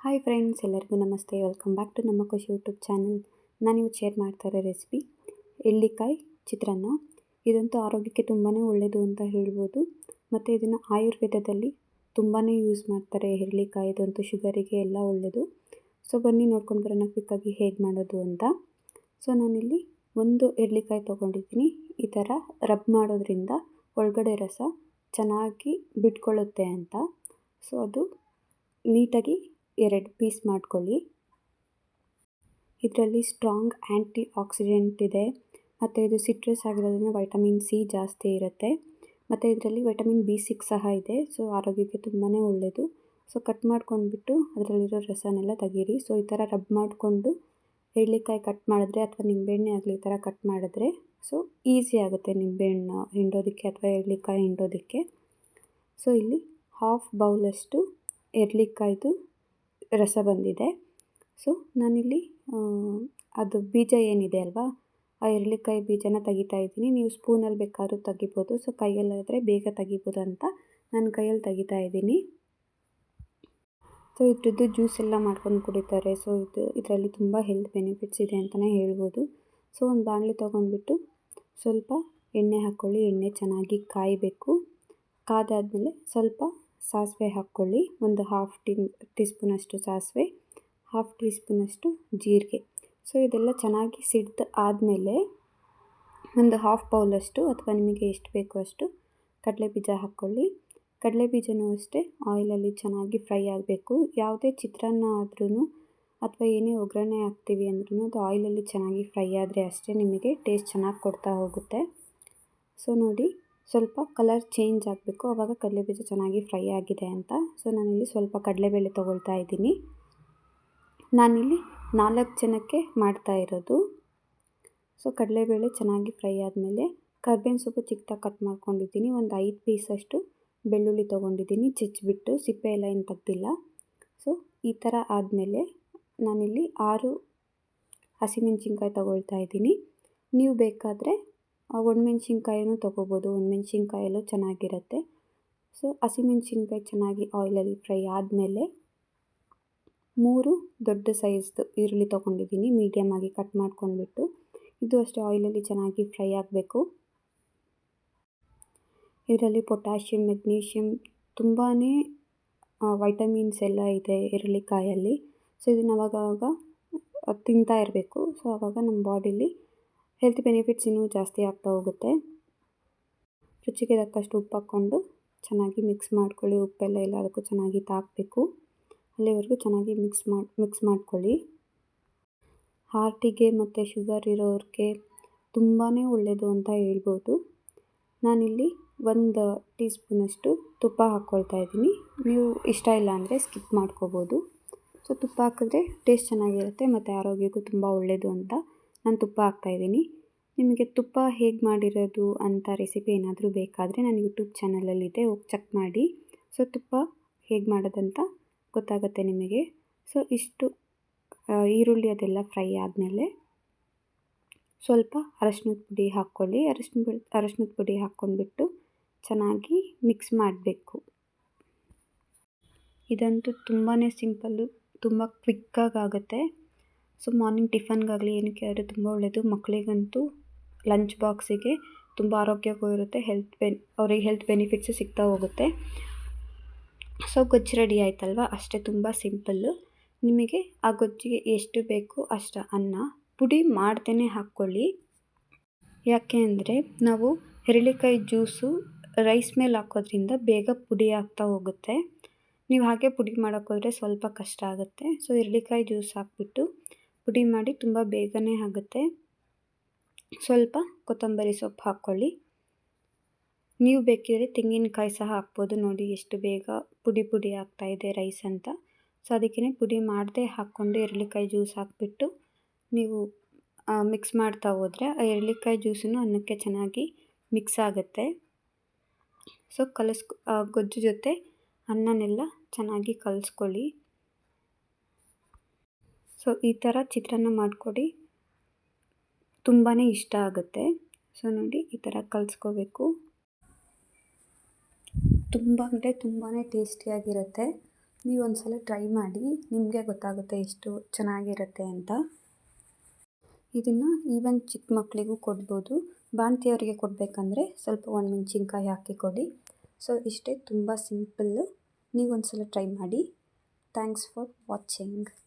Hi friends ಎಲ್ಲರಿಗೂ ನಮಸ್ತೆ. Welcome back to ನಮ್ಮ ಖುಷಿ ಯೂಟ್ಯೂಬ್ ಚಾನಲ್ ನಾನು ನೀವು ಶೇರ್ ಮಾಡ್ತಾ ಇರೋ ರೆಸಿಪಿ ಎಳ್ಳಿಕಾಯಿ ಚಿತ್ರಾನ್ನ. ಇದಂತೂ ಆರೋಗ್ಯಕ್ಕೆ ತುಂಬಾ ಒಳ್ಳೆಯದು ಅಂತ ಹೇಳ್ಬೋದು. ಮತ್ತು ಇದನ್ನು ಆಯುರ್ವೇದದಲ್ಲಿ ತುಂಬಾ ಯೂಸ್ ಮಾಡ್ತಾರೆ ಎಳ್ಳಿಕಾಯಿ. ಇದಂತೂ ಶುಗರಿಗೆ ಎಲ್ಲ ಒಳ್ಳೆಯದು ಸೊ ಬನ್ನಿ ನೋಡ್ಕೊಂಡು ಬರೋಣ ಕ್ವಿಕ್ಕಾಗಿ ಹೇಗೆ ಮಾಡೋದು ಅಂತ. ಸೊ ನಾನಿಲ್ಲಿ ಒಂದು ಎಳ್ಳಿಕಾಯಿ ತೊಗೊಂಡಿದ್ದೀನಿ. ಈ ಥರ ರಬ್ ಮಾಡೋದ್ರಿಂದ ಒಳಗಡೆ ರಸ ಚೆನ್ನಾಗಿ ಬಿಟ್ಕೊಳ್ಳುತ್ತೆ ಅಂತ. ಸೊ ಅದು ನೀಟಾಗಿ ಎರಡು ಪೀಸ್ ಮಾಡ್ಕೊಳ್ಳಿ. ಇದರಲ್ಲಿ ಸ್ಟ್ರಾಂಗ್ ಆ್ಯಂಟಿ ಆಕ್ಸಿಡೆಂಟ್ ಇದೆ. ಮತ್ತು ಇದು ಸಿಟ್ರಸ್ ಆಗಿರೋದ್ರಿಂದ ವೈಟಮಿನ್ ಸಿ ಜಾಸ್ತಿ ಇರುತ್ತೆ. ಮತ್ತು ಇದರಲ್ಲಿ ವೈಟಮಿನ್ ಬಿ ಸಿಕ್ಸ್ ಸಹ ಇದೆ. ಸೊ, ಆರೋಗ್ಯಕ್ಕೆ ತುಂಬಾ ಒಳ್ಳೆಯದು ಸೊ, ಕಟ್ ಮಾಡ್ಕೊಂಡ್ಬಿಟ್ಟು ಅದರಲ್ಲಿರೋ ರಸನೆಲ್ಲ ತೆಗೀರಿ. ಸೊ, ಈ ಥರ ರಬ್ ಮಾಡಿಕೊಂಡು ಎಳ್ಳಿಕಾಯಿ ಕಟ್ ಮಾಡಿದ್ರೆ ಅಥವಾ ನಿಂಬೆಹಣ್ಣೆ ಆಗಲಿ ಈ ಥರ ಕಟ್ ಮಾಡಿದ್ರೆ, ಸೊ, ಈಸಿ ಆಗುತ್ತೆ ನಿಂಬೆಹಣ್ಣು ಹಿಂಡೋದಕ್ಕೆ ಅಥವಾ ಎಳ್ಳಿಕಾಯಿ ಹಿಂಡೋದಕ್ಕೆ. ಸೊ, ಇಲ್ಲಿ ಹಾಫ್ ಬೌಲಷ್ಟು ಎರ್ಳಿಕಾಯ್ದು ರಸ ಬಂದಿದೆ. ಸೊ ನಾನಿಲ್ಲಿ ಅದು ಬೀಜ ಏನಿದೆ ಅಲ್ವಾ? ಆ ಎರಳಿಕಾಯಿ ಬೀಜನ ತೆಗಿತಾ ಇದ್ದೀನಿ. ನೀವು ಸ್ಪೂನಲ್ಲಿ ಬೇಕಾದ್ರೂ ತೆಗಿಬೋದು. ಸೊ ಕೈಯಲ್ಲಾದರೆ ಬೇಗ ತೆಗಿಬೋದು ಅಂತ ನಾನು ಕೈಯಲ್ಲಿ ತೆಗಿತಾ ಇದ್ದೀನಿ. ಸೊ ಇದ್ರದ್ದು ಜ್ಯೂಸ್ ಎಲ್ಲ ಮಾಡ್ಕೊಂಡು ಕುಡಿತಾರೆ. ಸೊ ಇದು, ಇದರಲ್ಲಿ ತುಂಬ ಹೆಲ್ತ್ ಬೆನಿಫಿಟ್ಸ್ ಇದೆ ಅಂತಲೇ ಹೇಳ್ಬೋದು. ಸೊ ಒಂದು ಬಾಣಲಿ ತೊಗೊಂಡ್ಬಿಟ್ಟು ಸ್ವಲ್ಪ ಎಣ್ಣೆ ಹಾಕ್ಕೊಳ್ಳಿ. ಎಣ್ಣೆ ಚೆನ್ನಾಗಿ ಕಾಯಬೇಕು. ಕಾದಾದಮೇಲೆ ಸ್ವಲ್ಪ ಸಾಸಿವೆ ಹಾಕ್ಕೊಳ್ಳಿ. ಒಂದು ಹಾಫ್ ಟೀ ಟೀ ಸ್ಪೂನಷ್ಟು ಸಾಸಿವೆ ಹಾಫ್ ಟೀ ಸ್ಪೂನಷ್ಟು ಜೀರಿಗೆ. ಸೊ ಇದೆಲ್ಲ ಚೆನ್ನಾಗಿ ಸಿಡ್ದು ಆದಮೇಲೆ ಒಂದು ಹಾಫ್ ಬೌಲಷ್ಟು ಅಥವಾ ನಿಮಗೆ ಎಷ್ಟು ಬೇಕೋ ಅಷ್ಟು ಕಡಲೆ ಬೀಜ ಹಾಕ್ಕೊಳ್ಳಿ. ಕಡಲೆ ಬೀಜನೂ ಅಷ್ಟೇ ಆಯಿಲಲ್ಲಿ ಚೆನ್ನಾಗಿ ಫ್ರೈ ಆಗಬೇಕು. ಯಾವುದೇ ಚಿತ್ರಾನ್ನ ಆದ್ರೂ ಅಥವಾ ಏನೇ ಒಗ್ಗರಣೆ ಹಾಕ್ತೀವಿ ಅಂದ್ರೂ ಅದು ಆಯಿಲಲ್ಲಿ ಚೆನ್ನಾಗಿ ಫ್ರೈ ಆದರೆ ಅಷ್ಟೇ ನಿಮಗೆ ಟೇಸ್ಟ್ ಚೆನ್ನಾಗಿ ಕೊಡ್ತಾ ಹೋಗುತ್ತೆ. ಸೊ ನೋಡಿ ಸ್ವಲ್ಪ ಕಲರ್ ಚೇಂಜ್ ಆಗಬೇಕು. ಆವಾಗ ಕಡಲೆಬೀಜ ಚೆನ್ನಾಗಿ ಫ್ರೈ ಆಗಿದೆ ಅಂತ. ಸೊ ನಾನಿಲ್ಲಿ ಸ್ವಲ್ಪ ಕಡಲೆಬೇಳೆ ತೊಗೊಳ್ತಾ ಇದ್ದೀನಿ. ನಾನಿಲ್ಲಿ ನಾಲ್ಕು ಜನಕ್ಕೆ ಮಾಡ್ತಾ ಇರೋದು. ಸೊ ಕಡಲೆಬೇಳೆ ಚೆನ್ನಾಗಿ ಫ್ರೈ ಆದಮೇಲೆ ಕರ್ಬೇವಿನ ಸೊಪ್ಪು ಚಿಕ್ಕದಾಗಿ ಕಟ್ ಮಾಡ್ಕೊಂಡಿದ್ದೀನಿ. ಒಂದು ಐದು ಪೀಸಷ್ಟು ಬೆಳ್ಳುಳ್ಳಿ ತೊಗೊಂಡಿದ್ದೀನಿ. ಚಿಚ್ಚಿಬಿಟ್ಟು ಸಿಪ್ಪೆ ಎಲ್ಲ ಏನು ತೆಗ್ದಿಲ್ಲ. ಸೊ ಈ ಥರ ಆದಮೇಲೆ ನಾನಿಲ್ಲಿ ಆರು ಹಸಿಮೆಣ್ಸಿನ್ಕಾಯಿ ತೊಗೊಳ್ತಾ ಇದ್ದೀನಿ. ನೀವು ಬೇಕಾದರೆ ಒಣಮೆಣ್ಸಿನ್ಕಾಯಿನೂ ತೊಗೋಬೋದು. ಒಣಮೆಣ್ಸಿನ್ಕಾಯಲ್ಲೂ ಚೆನ್ನಾಗಿರುತ್ತೆ. ಸೊ ಹಸಿಮೆಣ್ಸಿನ್ಕಾಯಿ ಚೆನ್ನಾಗಿ ಆಯಿಲಲ್ಲಿ ಫ್ರೈ ಆದಮೇಲೆ ಮೂರು ದೊಡ್ಡ ಸೈಜ್ದು ಈರುಳ್ಳಿ ತೊಗೊಂಡಿದ್ದೀನಿ. ಮೀಡಿಯಮಾಗಿ ಕಟ್ ಮಾಡ್ಕೊಂಡ್ಬಿಟ್ಟು ಇದು ಅಷ್ಟೇ ಆಯಿಲಲ್ಲಿ ಚೆನ್ನಾಗಿ ಫ್ರೈ ಆಗಬೇಕು. ಇದರಲ್ಲಿ ಪೊಟ್ಯಾಷಿಯಮ್ ಮೆಗ್ನೀಷಿಯಮ್ ತುಂಬಾ ವೈಟಮಿನ್ಸ್ ಎಲ್ಲ ಇದೆ ಈರುಳ್ಳಿಕಾಯಲ್ಲಿ. ಸೊ ಇದನ್ನು ಅವಾಗವಾಗ ತಿಂತಾ ಇರಬೇಕು. ಸೊ ಆವಾಗ ನಮ್ಮ ಬಾಡಿಲಿ ಹೆಲ್ತ್ ಬೆನಿಫಿಟ್ಸ್ ಇನ್ನೂ ಜಾಸ್ತಿ ಆಗ್ತಾ ಹೋಗುತ್ತೆ. ರುಚಿಗೆ ತಕ್ಕಷ್ಟು ಉಪ್ಪು ಹಾಕ್ಕೊಂಡು ಚೆನ್ನಾಗಿ ಮಿಕ್ಸ್ ಮಾಡ್ಕೊಳ್ಳಿ. ಉಪ್ಪೆಲ್ಲ ಎಲ್ಲದಕ್ಕೂ ಚೆನ್ನಾಗಿ ತಾಕಬೇಕು. ಅಲ್ಲಿವರೆಗೂ ಚೆನ್ನಾಗಿ ಮಿಕ್ಸ್ ಮಾಡಿ ಮಿಕ್ಸ್ ಮಾಡ್ಕೊಳ್ಳಿ. ಹಾರ್ಟಿಗೆ ಮತ್ತು ಶುಗರ್ ಇರೋರಿಗೆ ತುಂಬಾ ಒಳ್ಳೆಯದು ಅಂತ ಹೇಳ್ಬೋದು. ನಾನಿಲ್ಲಿ ಒಂದು ಟೀ ಸ್ಪೂನಷ್ಟು ತುಪ್ಪ ಹಾಕ್ಕೊಳ್ತಾ ಇದ್ದೀನಿ. ನೀವು ಇಷ್ಟ ಇಲ್ಲ ಅಂದರೆ ಸ್ಕಿಪ್ ಮಾಡ್ಕೋಬೋದು. ಸೊ ತುಪ್ಪ ಹಾಕಿದ್ರೆ ಟೇಸ್ಟ್ ಚೆನ್ನಾಗಿರುತ್ತೆ ಮತ್ತು ಆರೋಗ್ಯಕ್ಕೂ ತುಂಬ ಒಳ್ಳೆಯದು ಅಂತ ನಾನು ತುಪ್ಪ ಹಾಕ್ತಾಯಿದ್ದೀನಿ ನಿಮಗೆ ತುಪ್ಪ ಹೇಗೆ ಮಾಡಿರೋದು ಅಂತ ರೆಸಿಪಿ ಏನಾದರೂ ಬೇಕಾದರೆ ನಾನು ಯೂಟ್ಯೂಬ್ ಚಾನಲಲ್ಲಿದೆ ಹೋಗಿ ಚೆಕ್ ಮಾಡಿ. ಸೊ ತುಪ್ಪ ಹೇಗೆ ಮಾಡೋದಂತ ಗೊತ್ತಾಗುತ್ತೆ ನಿಮಗೆ. ಸೊ ಇಷ್ಟು ಈರುಳ್ಳಿ ಅದೆಲ್ಲ ಫ್ರೈ ಆದಮೇಲೆ ಸ್ವಲ್ಪ ಅರಶಿನದ ಪುಡಿ ಹಾಕ್ಕೊಳ್ಳಿ. ಅರಶಿನ ಅರಶಿನದ ಪುಡಿ ಹಾಕ್ಕೊಂಡ್ಬಿಟ್ಟು ಚೆನ್ನಾಗಿ ಮಿಕ್ಸ್ ಮಾಡಬೇಕು. ಇದಂತೂ ತುಂಬಾ ಸಿಂಪಲ್ಲು ತುಂಬ ಕ್ವಿಕ್ಕಾಗಿ ಆಗುತ್ತೆ. ಸೊ ಮಾರ್ನಿಂಗ್ ಟಿಫನ್ಗಾಗಲಿ ಏನಕ್ಕೆ ಆದರೆ ತುಂಬ ಒಳ್ಳೆಯದು ಮಕ್ಕಳಿಗಂತೂ ಲಂಚ್ ಬಾಕ್ಸಿಗೆ ತುಂಬ ಆರೋಗ್ಯಕ್ಕೂ ಇರುತ್ತೆ ಹೆಲ್ತ್ ಬೆನ್ ಅವ್ರಿಗೆ ಹೆಲ್ತ್ ಬೆನಿಫಿಟ್ಸು ಸಿಗ್ತಾ ಹೋಗುತ್ತೆ. ಸೊ ಗೊಜ್ಜು ರೆಡಿ ಆಯ್ತಲ್ವ? ಅಷ್ಟೇ ತುಂಬ ಸಿಂಪಲ್ಲು ನಿಮಗೆ ಆ ಗೊಜ್ಜಿಗೆ ಎಷ್ಟು ಬೇಕು ಅಷ್ಟು ಅನ್ನ ಪುಡಿ ಮಾಡ್ತೇನೆ ಹಾಕ್ಕೊಳ್ಳಿ. ಯಾಕೆ ಅಂದರೆ ನಾವು ಹೆರಳಿಕಾಯಿ ಜ್ಯೂಸು ರೈಸ್ ಮೇಲೆ ಹಾಕೋದ್ರಿಂದ ಬೇಗ ಪುಡಿ ಆಗ್ತಾ ಹೋಗುತ್ತೆ. ನೀವು ಹಾಗೆ ಪುಡಿ ಮಾಡೋಕ್ಕೋದ್ರೆ ಸ್ವಲ್ಪ ಕಷ್ಟ ಆಗುತ್ತೆ. ಸೊ ಹಿರಳಿಕಾಯಿ ಜ್ಯೂಸ್ ಹಾಕ್ಬಿಟ್ಟು ಪುಡಿ ಮಾಡಿ ತುಂಬ ಬೇಗನೆ ಆಗುತ್ತೆ. ಸ್ವಲ್ಪ ಕೊತ್ತಂಬರಿ ಸೊಪ್ಪು ಹಾಕ್ಕೊಳ್ಳಿ. ನೀವು ಬೇಕಿದ್ರೆ ತೆಂಗಿನಕಾಯಿ ಸಹ ಹಾಕ್ಬೋದು. ನೋಡಿ ಎಷ್ಟು ಬೇಗ ಪುಡಿ ಪುಡಿ ಆಗ್ತಾಯಿದೆ ರೈಸ್ ಅಂತ. ಸೊ ಅದಕ್ಕೇ ಪುಡಿ ಮಾಡದೆ ಹಾಕ್ಕೊಂಡು ಎರಳಿಕಾಯಿ ಜ್ಯೂಸ್ ಹಾಕ್ಬಿಟ್ಟು ನೀವು ಮಿಕ್ಸ್ ಮಾಡ್ತಾ ಹೋದರೆ ಆ ಎರಳಿಕಾಯಿ ಜ್ಯೂಸನ್ನು ಅನ್ನಕ್ಕೆ ಚೆನ್ನಾಗಿ ಮಿಕ್ಸ್ ಆಗುತ್ತೆ. ಸೊ ಕಲಸ್ಕೊ ಗೊಜ್ಜು ಜೊತೆ ಅನ್ನನೆಲ್ಲ ಚೆನ್ನಾಗಿ ಕಲಿಸ್ಕೊಳ್ಳಿ. ಸೊ, ಈ ಥರ ಚಿತ್ರಾನ್ನ ಮಾಡಿಕೊಡಿ. ತುಂಬಾ ಇಷ್ಟ ಆಗುತ್ತೆ. ಸೊ, ನೋಡಿ, ಈ ಥರ ಕಲಿಸ್ಕೋಬೇಕು. ತುಂಬ ಅಂದರೆ ತುಂಬಾ ಟೇಸ್ಟಿಯಾಗಿರುತ್ತೆ. ನೀವು ಒಂದು ಸಲ ಟ್ರೈ ಮಾಡಿ, ನಿಮಗೆ ಗೊತ್ತಾಗುತ್ತೆ ಎಷ್ಟು ಚೆನ್ನಾಗಿರುತ್ತೆ ಅಂತ. ಇದನ್ನು ಈವನ್ ಚಿಕ್ಕ ಮಕ್ಕಳಿಗೂ ಕೊಡ್ಬೋದು. ಬಾಣ್ತಿಯವರಿಗೆ ಕೊಡಬೇಕಂದ್ರೆ ಸ್ವಲ್ಪ ಒಂದು ಮೆಣಸಿನ್ಕಾಯಿ ಹಾಕಿ ಕೊಡಿ. ಸೊ, ಇಷ್ಟೇ ತುಂಬ ಸಿಂಪಲ್ಲು. ನೀವೊಂದು ಸಲ ಟ್ರೈ ಮಾಡಿ. Thanks for watching.